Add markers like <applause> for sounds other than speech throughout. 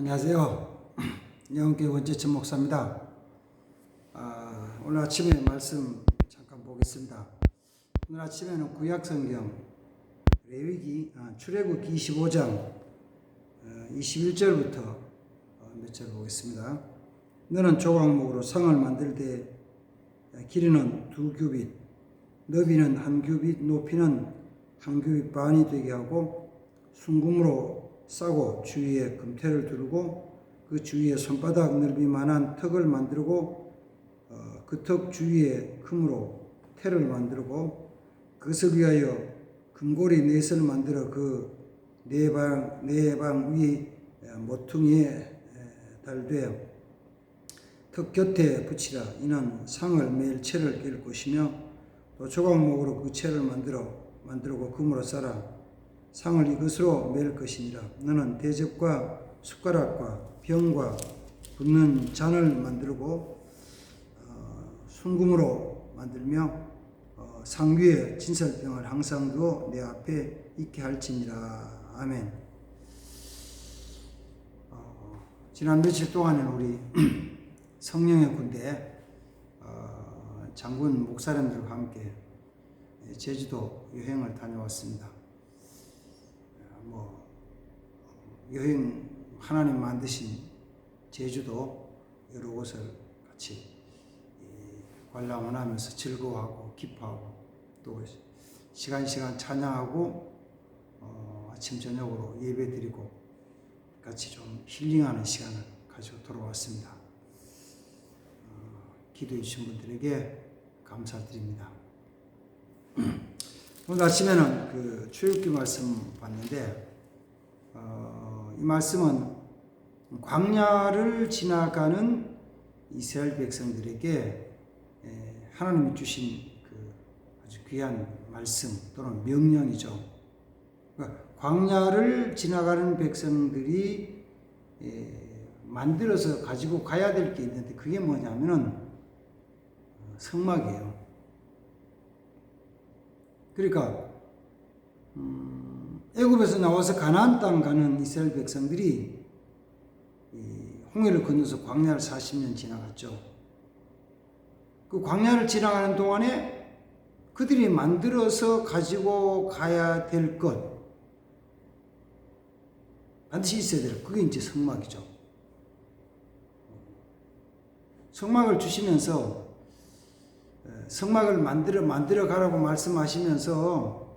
안녕하세요. <clears throat> 영계 원재천 목사입니다. 아, 오늘 아침에 말씀 잠깐 보겠습니다. 오늘 아침에는 구약성경 레위기 아, 출애굽기 25장 어, 21절부터 어, 몇절 보겠습니다. 너는 조각목으로 상을 만들 때 길이는 두 규빗, 너비는 한 규빗, 높이는 한 규빗 반이 되게 하고 순금으로 싸고 주위에 금태를 두르고 그 주위에 손바닥 넓이만한 턱을 만들고 어, 그턱 주위에 금으로 태를 만들고 그것을 위하여 금고리 넷을 만들어 그 네방 네방 위 모퉁이에 달되 턱 곁에 붙이라. 이는 상을 매일 채를 낄 것이며 또 조각목으로 그 채를 만들어 만들고 금으로 싸라 상을 이것으로 맬 것이니라 너는 대접과 숟가락과 병과 붓는 잔을 만들고 어, 순금으로 만들며 어, 상 위에 진설병을 항상 두어 내 앞에 있게 할지니라. 아멘. 어, 지난 며칠 동안에는 우리 <clears throat> 성령의 군대 어, 장군 목사님들과 함께 제주도 여행을 다녀왔습니다. 뭐 여행 하나님 만드신 제주도 여러 곳을 같이 관람을 하면서 즐거워하고 기뻐하고 또 시간 시간 찬양하고 어, 아침 저녁으로 예배 드리고 같이 좀 힐링하는 시간을 가지고 돌아왔습니다. 어, 기도해 주신 분들에게 감사드립니다. <clears throat> 오늘 아침에는 그 출애굽기 말씀 봤는데 어, 이 말씀은 광야를 지나가는 이스라엘 백성들에게 에, 하나님이 주신 그 아주 귀한 말씀 또는 명령이죠. 그러니까 광야를 지나가는 백성들이 에, 만들어서 가지고 가야 될 게 있는데 그게 뭐냐면은 어, 성막이에요. 그러니까 음, 애굽에서 나와서 가나안 땅 가는 이스라엘 백성들이 홍해를 건너서 광야를 40년 지나갔죠. 그 광야를 지나가는 동안에 그들이 만들어서 가지고 가야 될 것, 반드시 있어야 될 그게 이제 성막이죠. 성막을 주시면서 성막을 만들어 만들어 가라고 말씀하시면서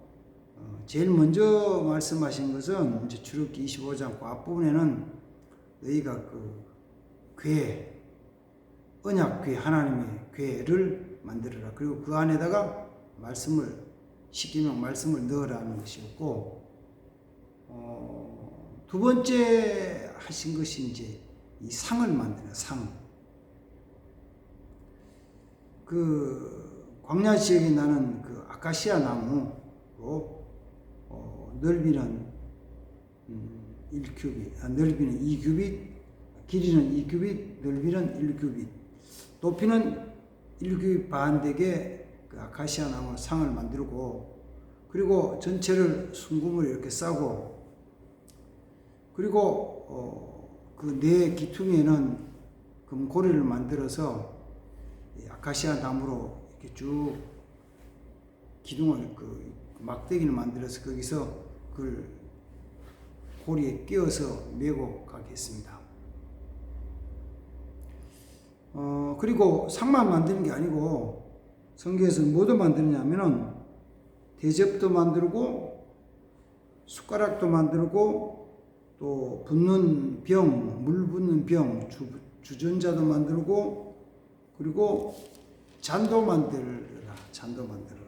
제일 먼저 말씀하신 것은 이제 주룩기 25장 그 앞부분에는 너희가 그 궤, 언약 궤 하나님의 궤를 만들어라. 그리고 그 안에다가 말씀을 십계명 말씀을 넣으라는 것이었고 어, 두 번째 하신 것이 이제 이 상을 만드는 상. 그 광야 지역에 나는 그 아카시아 나무로 어, 넓이는 음, 1큐빗, 아, 넓이는 2큐빗, 길이는 2큐빗, 넓이는 1큐빗, 높이는 1큐빗 반 되게 그 아카시아 나무 상을 만들고 그리고 전체를 순금을 이렇게 싸고 그리고 어, 그네 기퉁에는 금고리를 만들어서 아카시아 나무로 이렇게 쭉 기둥을 그 막대기를 만들어서 거기서 그걸 고리에 끼워서 메고 가겠습니다. 어, 그리고 상만 만드는 게 아니고 성경에서 뭐도 만드느냐면은 대접도 만들고 숟가락도 만들고 또 붓는 병, 물 붓는 병, 주, 주전자도 만들고 그리고 잔도 만들라, 잔도 만들어라.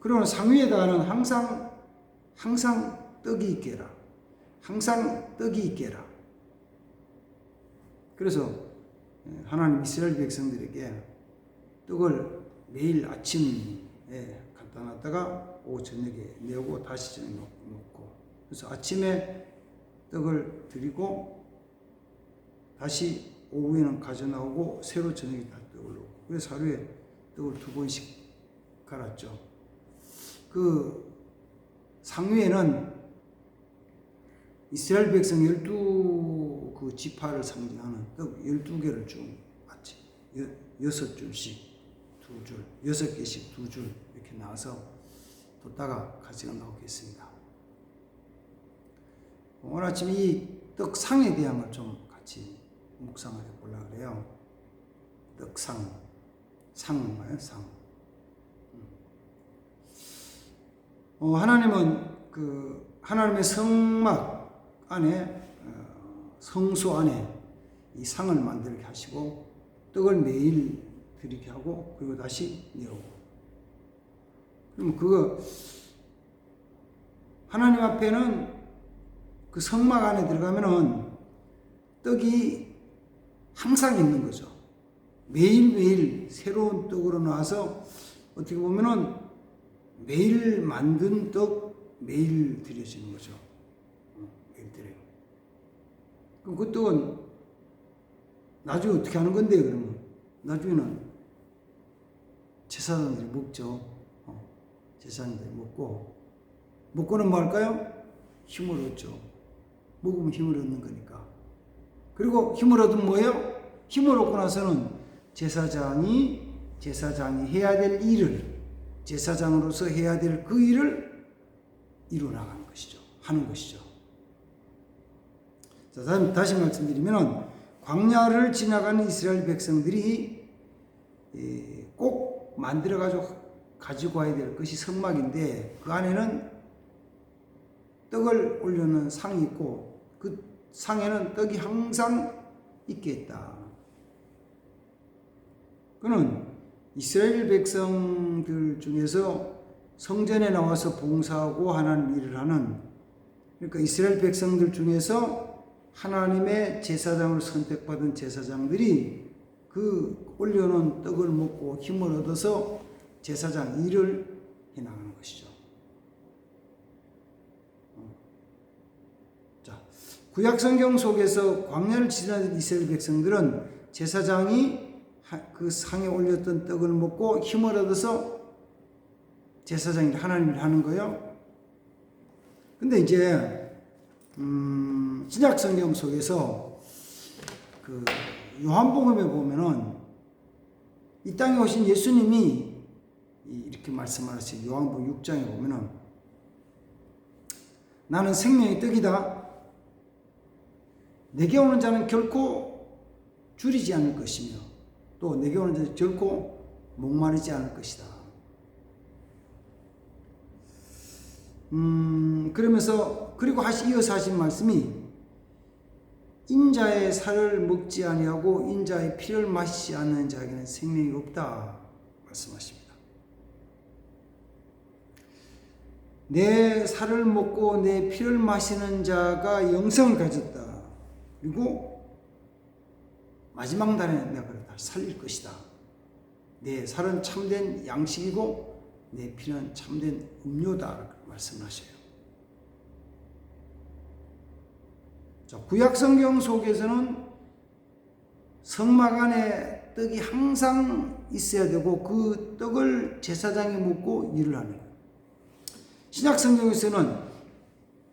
그러면 상위에다가는 항상 항상 떡이 있게라. 항상 떡이 있게라. 그래서 하나님 이스라엘 백성들에게 떡을 매일 아침에 갖다 놨다가 오후 저녁에 내고 다시 저녁에 먹고 그래서 아침에 떡을 드리고 다시 오후에는 가져 나오고 새로 저녁에 다 떡을 넣고 그래서 하루에 떡을 두 번씩 갈았죠. 그 상위에는 이스라엘 백성 열두 그 지파를 상징하는 떡 열두 개를 쭉 맞지 여, 여섯 줄씩 두 줄, 여섯 개씩 두 줄 이렇게 나와서 뒀다가 가지가 나오겠습니다. 오늘 아침 이 떡상에 대한 걸 좀 같이 묵상을 해보려고 그래요. 떡상, 상인가요? 상. 어, 하나님은 그 하나님의 성막 안에 어, 성소 안에 이 상을 만들게 하시고 떡을 매일 드리게 하고 그리고 다시 내오고 그러면 그거 하나님 앞에는 그 성막 안에 들어가면은 떡이 항상 있는 거죠. 매일매일 새로운 떡으로 나와서 어떻게 보면은 매일 만든 떡 매일 드려지는 거죠. 어, 매일 드려요. 그럼 그 떡은 나중에 어떻게 하는 건데 그러면 나중에는 제사장들이 먹죠. 어, 제사장들이 먹고 먹고는 뭐 할까요? 힘을 얻죠. 먹으면 힘을 얻는 거니까. 그리고 힘을 얻으면 뭐예요? 힘을 얻고 나서는 제사장이 제사장이 해야 될 일을 제사장으로서 해야 될 그 일을 이루어 나가는 것이죠. 하는 것이죠. 자, 다시, 다시 말씀드리면 광야를 지나가는 이스라엘 백성들이 예, 꼭 만들어 가지고 가지고 와야 될 것이 성막인데 그 안에는 떡을 올려놓은 상이 있고 그 상에는 떡이 항상 있게 했다. 그는 이스라엘 백성들 중에서 성전에 나와서 봉사하고 하나님 일을 하는 그러니까 이스라엘 백성들 중에서 하나님의 제사장으로 선택받은 제사장들이 그 올려놓은 떡을 먹고 힘을 얻어서 제사장 일을 해나가는 것이죠. 자, 구약 성경 속에서 광야를 지나는 이스라엘 백성들은 제사장이 그 상에 올렸던 떡을 먹고 힘을 얻어서 제사장이 하나님을 하는 거예요. 근데 이제 음, 신약 성경 속에서 그 요한복음에 보면은 이 땅에 오신 예수님이 이렇게 말씀하셨어요. 요한복음 6장에 보면은 나는 생명의 떡이다. 내게 오는 자는 결코 줄이지 않을 것이며 또 내게 오는 자는 결코 목마르지 않을 것이다. 음, 그러면서 그리고 하시 이어서 하신 말씀이 인자의 살을 먹지 아니하고 인자의 피를 마시지 않는 자에게는 생명이 없다 말씀하십니다. 내 살을 먹고 내 피를 마시는 자가 영생을 가졌다. 그리고 마지막 날에 내가 그를 다시 살릴 것이다. 내 살은 참된 양식이고 내 피는 참된 음료다. 말씀하셔요. 자, 구약 성경 속에서는 성막 안에 떡이 항상 있어야 되고 그 떡을 제사장이 먹고 일을 하는 거예요. 신약 성경에서는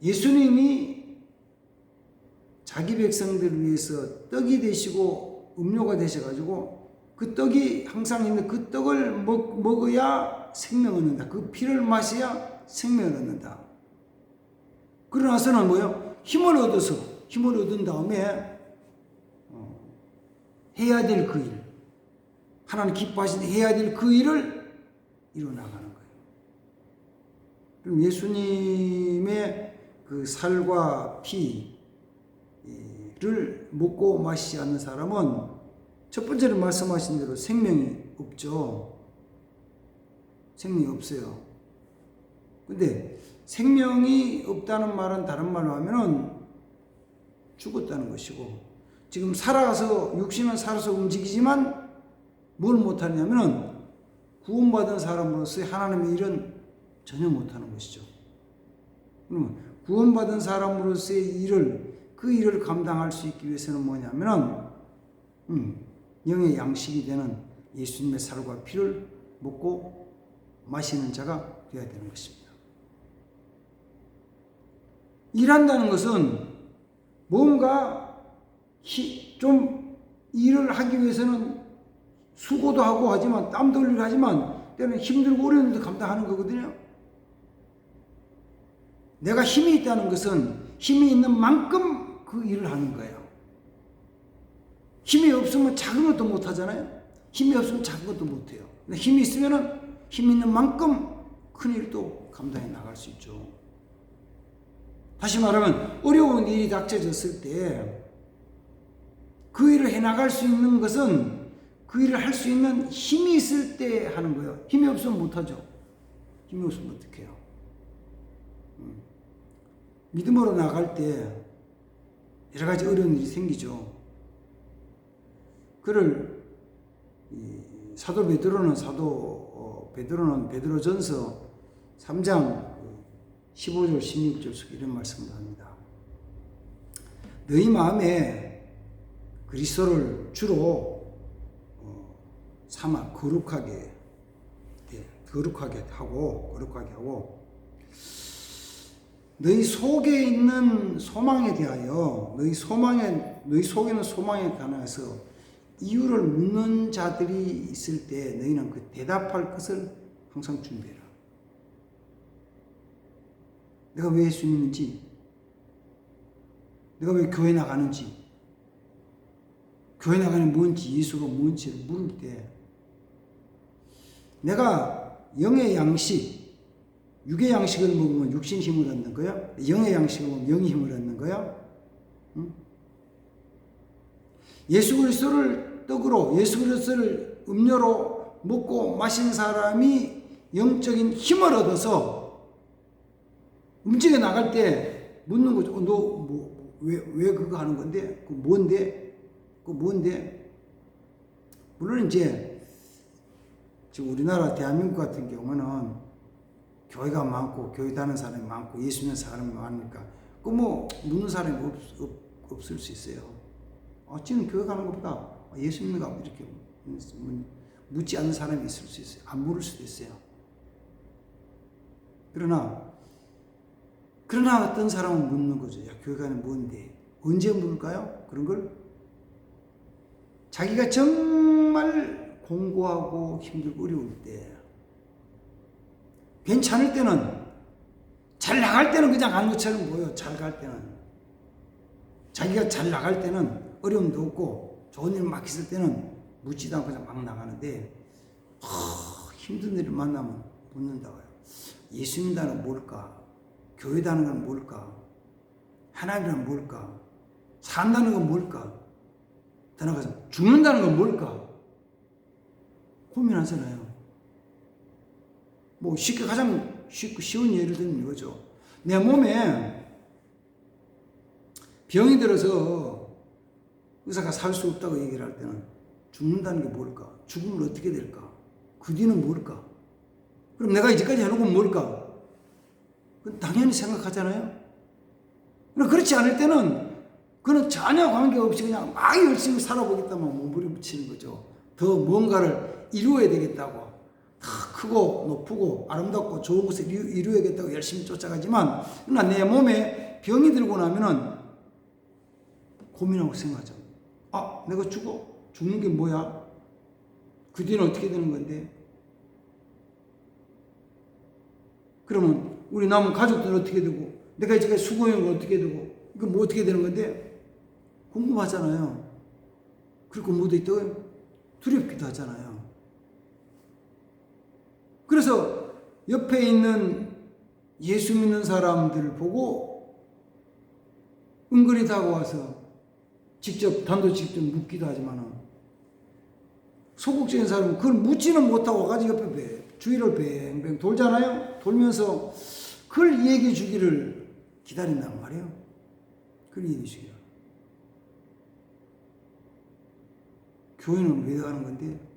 예수님이 자기 백성들을 위해서 떡이 되시고 음료가 되셔가지고 그 떡이 항상 있는 그 떡을 먹, 먹어야 생명을 얻는다. 그 피를 마셔야 생명을 얻는다. 그러나서는 뭐요? 힘을 얻어서 힘을 얻은 다음에 어, 해야 될 그 일, 하나님 기뻐하신 해야 될 그 일을 이뤄 나가는 거예요. 그럼 예수님의 그 살과 피 를 먹고 마시지 않는 사람은 첫 번째로 말씀하신 대로 생명이 없죠. 생명이 없어요. 근데 생명이 없다는 말은 다른 말로 하면은 죽었다는 것이고 지금 살아서 육신은 살아서 움직이지만 뭘 못하냐면은 구원받은 사람으로서 하나님의 일은 전혀 못하는 것이죠. 그러면 구원받은 사람으로서의 일을 그 일을 감당할 수 있기 위해서는 뭐냐면은 음, 영의 양식이 되는 예수님의 살과 피를 먹고 마시는 자가 되어야 되는 것입니다. 일한다는 것은 뭔가 히- 좀 일을 하기 위해서는 수고도 하고 하지만 땀도 흘리고 하지만 때는 힘들고 어려운 일도 감당하는 거거든요. 내가 힘이 있다는 것은 힘이 있는 만큼 그 일을 하는 거예요. 힘이 없으면 작은 것도 못 하잖아요. 힘이 없으면 작은 것도 못 해요. 근데 힘이 있으면은 힘 있는 만큼 큰 일도 감당해 나갈 수 있죠. 다시 말하면 어려운 일이 닥쳐졌을 때 그 일을 해 나갈 수 있는 것은 그 일을 할 수 있는 힘이 있을 때 하는 거예요. 힘이 없으면 못 하죠. 힘이 없으면 어떻게 해요? 음. 믿음으로 나갈 때 여러 가지 어려운 일이 생기죠. 그를 이 사도 베드로는 사도 어, 베드로는 베드로전서 3장 15절 16절 속에 이런 말씀을 합니다. 너희 마음에 그리스도를 주로 어, 삼아 거룩하게 예, 거룩하게 하고 거룩하게 하고 너희 속에 있는 소망에 대하여 너희 소망에 너희 속에 있는 소망에 관해서 이유를 묻는 자들이 있을 때 너희는 그 대답할 것을 항상 준비해라. 내가 왜 예수 믿는지, 내가 왜 교회 나가는지, 교회 나가는 뭔지, 예수가 뭔지를 물을 때, 내가 영의 양식, 육의 양식을 먹으면 육신 힘을 얻는 거야? 영의 양식을 먹으면 영의 힘을 얻는 거야? 응? 예수 그리스도를 떡으로, 예수 그리스도를 음료로 먹고 마신 사람이 영적인 힘을 얻어서 움직여 나갈 때 묻는 거죠. 어, 너, 뭐, 왜, 왜 그거 하는 건데? 그 뭔데? 그 뭔데? 물론 이제, 지금 우리나라 대한민국 같은 경우는 교회가 많고, 교회 다는 사람이 많고, 예수 믿는 사람이 많으니까, 그 뭐, 묻는 사람이 없, 없, 없을 수 있어요. 아, 지금 교회 가는 것보다 예수 믿는 거 이렇게 묻지 않는 사람이 있을 수 있어요. 안 물을 수도 있어요. 그러나, 그러나 어떤 사람은 묻는 거죠. 야, 교회 가는 뭔데? 언제 물을까요? 그런 걸? 자기가 정말 공고하고 힘들고 어려울 때, 괜찮을 때는, 잘 나갈 때는 그냥 가는 것처럼 보여. 잘 갈 때는. 자기가 잘 나갈 때는 어려움도 없고, 좋은 일 막 있을 때는 묻지도 않고 그냥 막 나가는데, 하, 힘든 일을 만나면 묻는다고요. 예수 믿다는 뭘까? 교회다는 건 뭘까? 하나님이란 뭘까? 산다는 건 뭘까? 더 나아가서 죽는다는 건 뭘까? 고민하잖아요. 뭐 쉽게 가장 쉽고 쉬운 예를 들면 이거죠. 내 몸에 병이 들어서 의사가 살 수 없다고 얘기를 할 때는 죽는다는 게 뭘까? 죽으면 어떻게 될까? 그 뒤는 뭘까? 그럼 내가 이제까지 해놓은 건 뭘까? 당연히 생각하잖아요. 그렇지 않을 때는 그는 전혀 관계없이 그냥 막 열심히 살아보겠다만 몸부림치는 거죠. 더 뭔가를 이루어야 되겠다고. 더 크고 높고 아름답고 좋은 것을 이루어야겠다고 열심히 쫓아가지만 그러나 내 몸에 병이 들고 나면은 고민하고 생각하죠. 아, 내가 죽어? 죽는 게 뭐야? 그 뒤는 어떻게 되는 건데? 그러면 우리 남은 가족들은 어떻게 되고 내가 이제 수고한 건 어떻게 되고 이거 뭐 어떻게 되는 건데 궁금하잖아요. 그리고 뭐도 또 두렵기도 하잖아요. 그래서 옆에 있는 예수 믿는 사람들 보고 은근히 다가와서 직접 단도직입 묻기도 하지만은 소극적인 사람은 그걸 묻지는 못하고 가지고 옆에 배, 주위를 뱅뱅 돌잖아요. 돌면서 그걸 얘기해 주기를 기다린단 말이에요. 그걸 얘기해 주기를. 교회는 왜 가는 건데?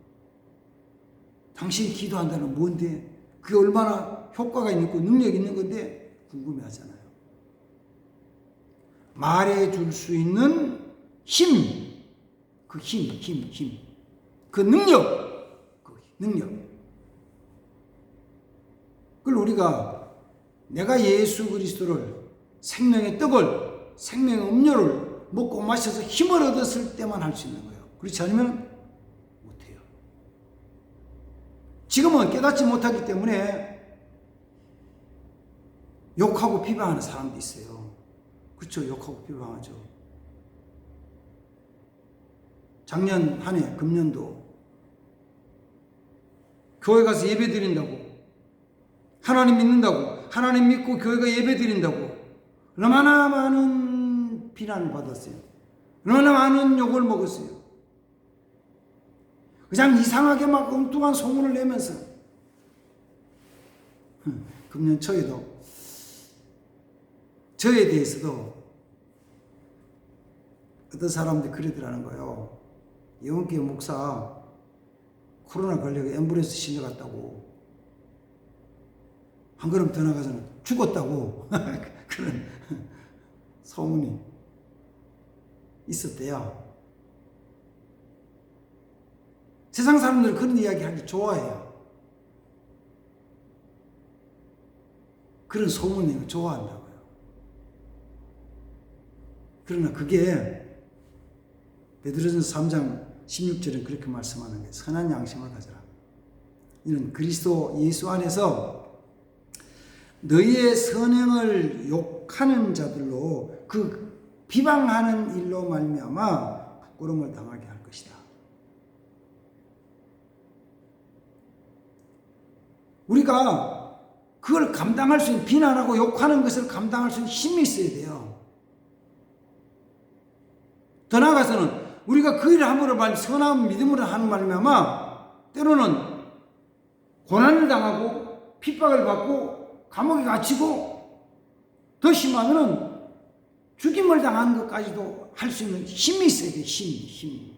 당신이 기도한다는 뭔데? 그게 얼마나 효과가 있고 능력이 있는 건데 궁금해 하잖아요. 말해 줄 수 있는 힘, 그 힘, 힘, 힘, 그 능력, 그 능력. 그걸 우리가 내가 예수 그리스도를 생명의 떡을 생명 음료를 먹고 마셔서 힘을 얻었을 때만 할 수 있는 거예요. 그렇지 않으면 못해요. 지금은 깨닫지 못하기 때문에 욕하고 비방하는 사람도 있어요. 그렇죠. 욕하고 비방하죠. 작년 한 해, 금년도 교회 가서 예배 드린다고 하나님 믿는다고 하나님 믿고 교회가 예배 드린다고 얼마나 많은 비난을 받았어요. 얼마나 많은 욕을 먹었어요. 그냥 이상하게 막 엉뚱한 소문을 내면서 흠, 금년 초에도 저에 대해서도 어떤 사람들이 그러더라는 거예요. 영원교회 목사 코로나 걸려서 앰뷸런스 실려갔다고 한 걸음 더 나가서는 죽었다고 <laughs> 그런 소문이 있었대요. 세상 사람들은 그런 이야기 하기 좋아해요. 그런 소문을 좋아한다고요. 그러나 그게 베드로전서 3장 16절은 그렇게 말씀하는 거예요. 선한 양심을 가져라. 이는 그리스도 예수 안에서 너희의 선행을 욕하는 자들로 그 비방하는 일로 말미암아 부끄러움을 당하게 할 것이다. 우리가 그걸 감당할 수 있는 비난하고 욕하는 것을 감당할 수 있는 힘이 있어야 돼요. 더 나아가서는 우리가 그 일을 함으로 말 선한 믿음으로 하는 말이면 때로는 고난을 당하고 핍박을 받고 감옥에 갇히고 더 심하면은 죽임을 당하는 것까지도 할 수 있는 힘이 있어야 돼 힘, 힘.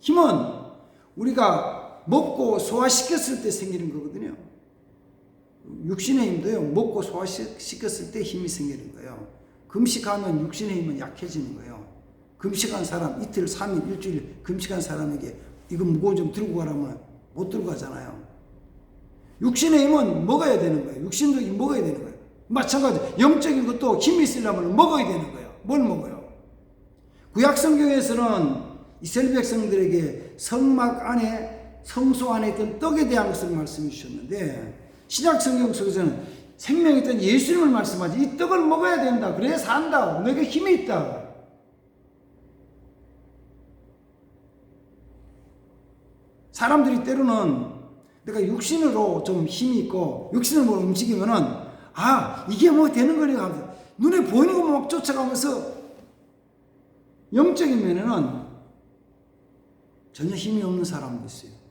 힘은 우리가 먹고 소화시켰을 때 생기는 거거든요. 육신의 힘도요, 먹고 소화시켰을 때 힘이 생기는 거예요. 금식하면 육신의 힘은 약해지는 거예요. 금식한 사람 이틀, 3일, 일주일 금식한 사람에게 이거 무거워 좀 들고 가라면 못 들고 가잖아요. 육신의 힘은 먹어야 되는 거예요. 육신도 먹어야 되는 거예요. 마찬가지 영적인 것도 힘이 있으려면 먹어야 되는 거예요. 뭘 먹어요? 구약 성경에서는 이스라엘 백성들에게 성막 안에 성소 안에 있던 떡에 대한 것을 말씀해 주셨는데 신약 성경 속에서는 생명이 있던 예수님을 말씀하지 이 떡을 먹어야 된다. 그래야 산다. 너에게 힘이 있다. 사람들이 때로는 내가 육신으로 좀 힘이 있고 육신으로 움직이면은 아 이게 뭐 되는 거니까 눈에 보이는 것만 막 쫓아가면서 영적인 면에는 전혀 힘이 없는 사람도 있어요.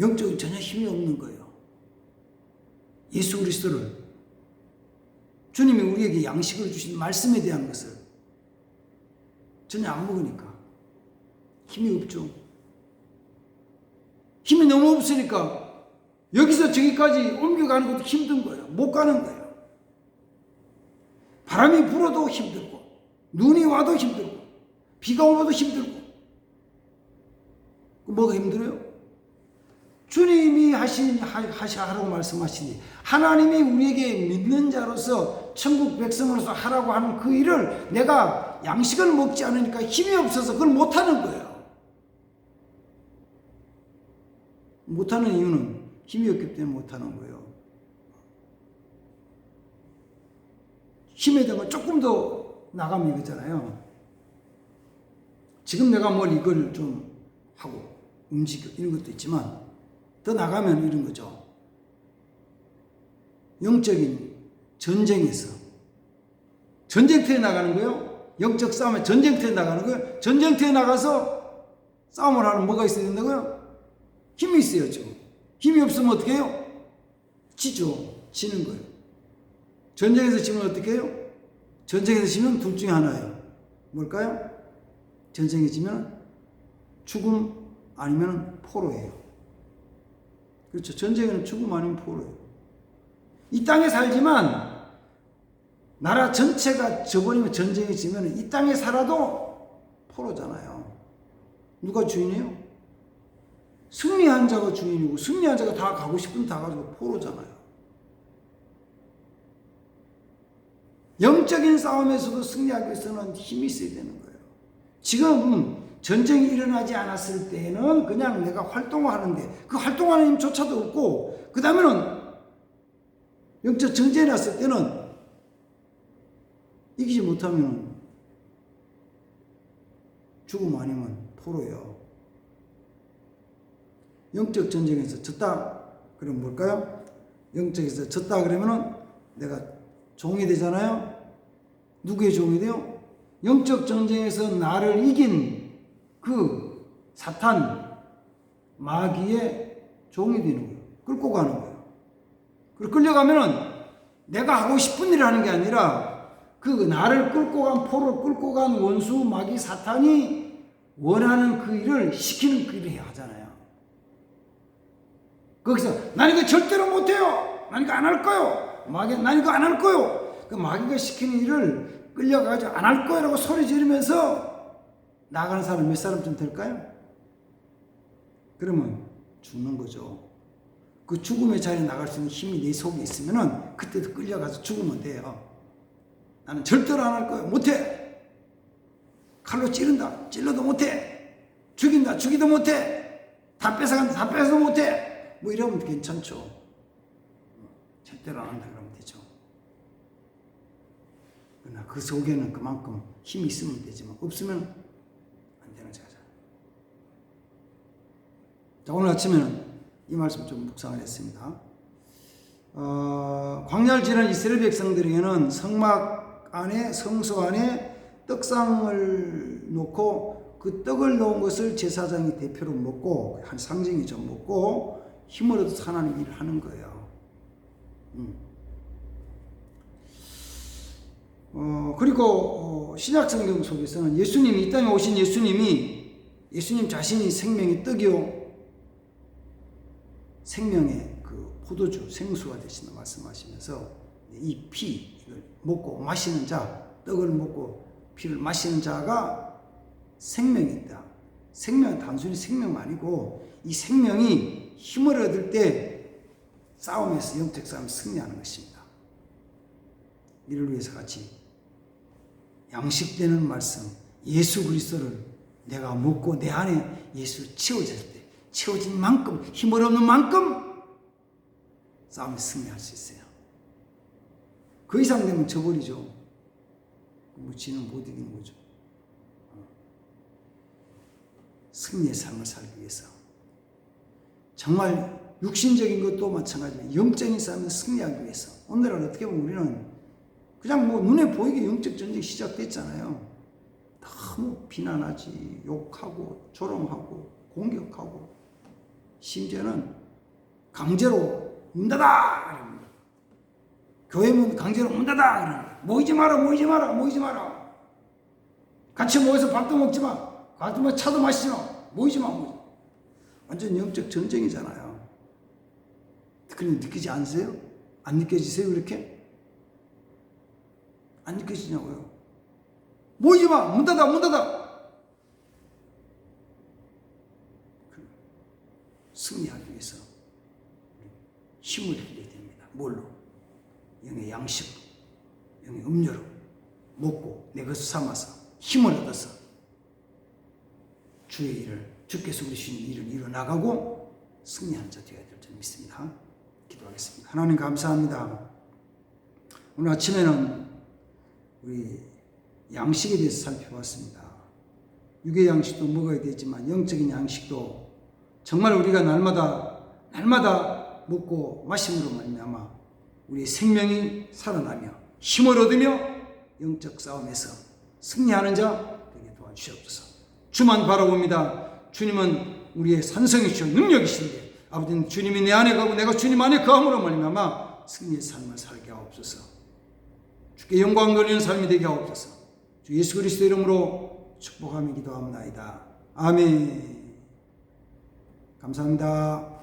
영적인 전혀 힘이 없는 거예요. 예수 그리스도를 주님이 우리에게 양식을 주신 말씀에 대한 것을 전혀 안 먹으니까 힘이 없죠. 힘이 너무 없으니까 여기서 저기까지 옮겨가는 것도 힘든 거예요. 못 가는 거예요. 바람이 불어도 힘들고, 눈이 와도 힘들고, 비가 오도 힘들고. 뭐가 힘들어요? 주님이 하신, 하시, 하라고 말씀하시니, 하나님이 우리에게 믿는 자로서, 천국 백성으로서 하라고 하는 그 일을 내가 양식을 먹지 않으니까 힘이 없어서 그걸 못하는 거예요. 못하는 이유는 힘이 없기 때문에 못하는 거예요. 힘에 대한 건 조금 더 나가면 이거잖아요. 지금 내가 뭘 이걸 좀 하고 움직여 이런 것도 있지만 더 나가면 이런 거죠. 영적인 전쟁에서 전쟁터에 나가는 거예요. 영적 싸움에 전쟁터에 나가는 거예요. 전쟁터에 나가서 싸움을 하는 뭐가 있어야 된다고요? 힘이 지금. 힘이 없으면 어떻게 해요? 지죠. 지는 거예요. 전쟁에서 지면 어떻게 해요? 전쟁에서 지면 둘 중에 하나예요. 뭘까요? 전쟁에 지면 죽음 아니면 포로예요. 그렇죠. 전쟁에는 죽음 아니면 포로예요. 이 땅에 살지만 나라 전체가 저버리면 전쟁에 지면 이 땅에 살아도 포로잖아요. 누가 주인이에요? 승리한 자가 주인이고 승리한 자가 다 가고 싶으면 다 가지고 포로잖아요. 영적인 싸움에서도 승리하기 위해서는 힘이 있어야 되는 거예요. 지금 전쟁이 일어나지 않았을 때는 그냥 내가 활동을 하는데 그 활동하는 힘조차도 없고 그 다음에는 영적 전쟁이 났을 때는 이기지 못하면 죽음 아니면 포로예요. 영적 전쟁에서 졌다 그러면 뭘까요? 영적에서 졌다 그러면은 내가 종이 되잖아요. 누구의 종이 돼요? 영적 전쟁에서 나를 이긴 그 사탄 마귀의 종이 되는 거예요. 끌고 가는 거예요. 그리고 끌려가면은 내가 하고 싶은 일을 하는 게 아니라 그 나를 끌고 간 포로 끌고 간 원수 마귀 사탄이 원하는 그 일을 시키는 그 일을 하잖아요. 거기서 난 이거 절대로 못해요. 난 이거 안 할 거요. 마귀 난 이거 안 할 거요. 그 마귀가 시키는 일을 끌려가지고 안 할 거요라고 소리 지르면서 나가는 사람 몇 사람쯤 될까요? 그러면 죽는 거죠. 그 죽음의 자리에 나갈 수 있는 힘이 내 속에 있으면은 그때도 끌려가서 죽으면 돼요. 나는 절대로 안 할 거예요. 못해. 칼로 찌른다. 찔러도 못해. 죽인다. 죽이도 못해. 다 뺏어간다. 다 뺏어도 못해. 뭐 이러면 괜찮죠. 절대로 안 한다 그러면 되죠. 그러나 그 속에는 그만큼 힘이 있으면 되지만 없으면 안 되는 자죠. 자, 오늘 아침에는 이 말씀 좀 묵상을 했습니다. 어, 광야를 지난 이스라엘 백성들에게는 성막 안에 성소 안에 떡상을 놓고 그 떡을 놓은 것을 제사장이 대표로 먹고 한 상징이죠 먹고 힘을 얻어서 하나님 일을 하는 거예요. 음. 어, 그리고 어, 신약 성경 속에서는 예수님이 이 땅에 오신 예수님이 예수님 자신이 생명의 떡이요 생명의 그 포도주 생수가 되신다 말씀하시면서 이 피 이걸 먹고 마시는 자 떡을 먹고 피를 마시는 자가 생명이 있다. 생명은 단순히 생명 아니고 이 생명이 힘을 얻을 때 싸움에서 영적 싸움 승리하는 것입니다. 이를 위해서 같이 양식되는 말씀 예수 그리스도를 내가 먹고 내 안에 예수 채워졌을 때 채워진 만큼 힘을 얻는 만큼 싸움에 승리할 수 있어요. 그 이상 되면 져버리죠. 뭐 지는 못 이기는 거죠. 승리의 삶을 살기 위해서 정말 육신적인 것도 마찬가지지만 영적인 삶을 승리하기 위해서 오늘날 어떻게 보면 우리는 그냥 뭐 눈에 보이게 영적 전쟁이 시작됐잖아요. 너무 비난하지, 욕하고, 조롱하고, 공격하고, 심지어는 강제로 문 닫아! 이럽니다. 교회 문 강제로 문 닫아! 이러는 모이지 마라, 모이지 마라, 모이지 마라. 같이 모여서 밥도 먹지 마. 같이 뭐 차도 마시지 마. 모이지 마, 모이지 마. 완전 영적 전쟁이잖아요. 그런 느끼지 않으세요? 안 느껴지세요, 그렇게? 안 느껴지냐고요? 모이지 마! 문 닫아! 문 닫아! 승리하기 위해서 힘을 빌려야 됩니다. 뭘로? 영의 양식, 영의 음료로 먹고 내 것을 삼아서 힘을 얻어서 주의 일을 주께서 우리 주신 일을 이루어 나가고 승리하는 자 되어야 될 줄 믿습니다. 기도하겠습니다. 하나님 감사합니다. 오늘 아침에는 우리 양식에 대해서 살펴봤습니다. 육의 양식도 먹어야 되지만 영적인 양식도 정말 우리가 날마다 날마다 먹고 마심으로 말미암아 우리의 생명이 살아나며 힘을 얻으며 영적 싸움에서 승리하는 자 되게 도와주시옵소서. 주만 바라봅니다. 주님은 우리의 산성이시오 능력이신데 아버지는 주님이 내 안에 가고 내가 주님 안에 거함으로 말미암아 승리의 삶을 살게 하옵소서. 주께 영광 돌리는 삶이 되게 하옵소서. 주 예수 그리스도 이름으로 축복하며 기도합니다. 아멘. 감사합니다.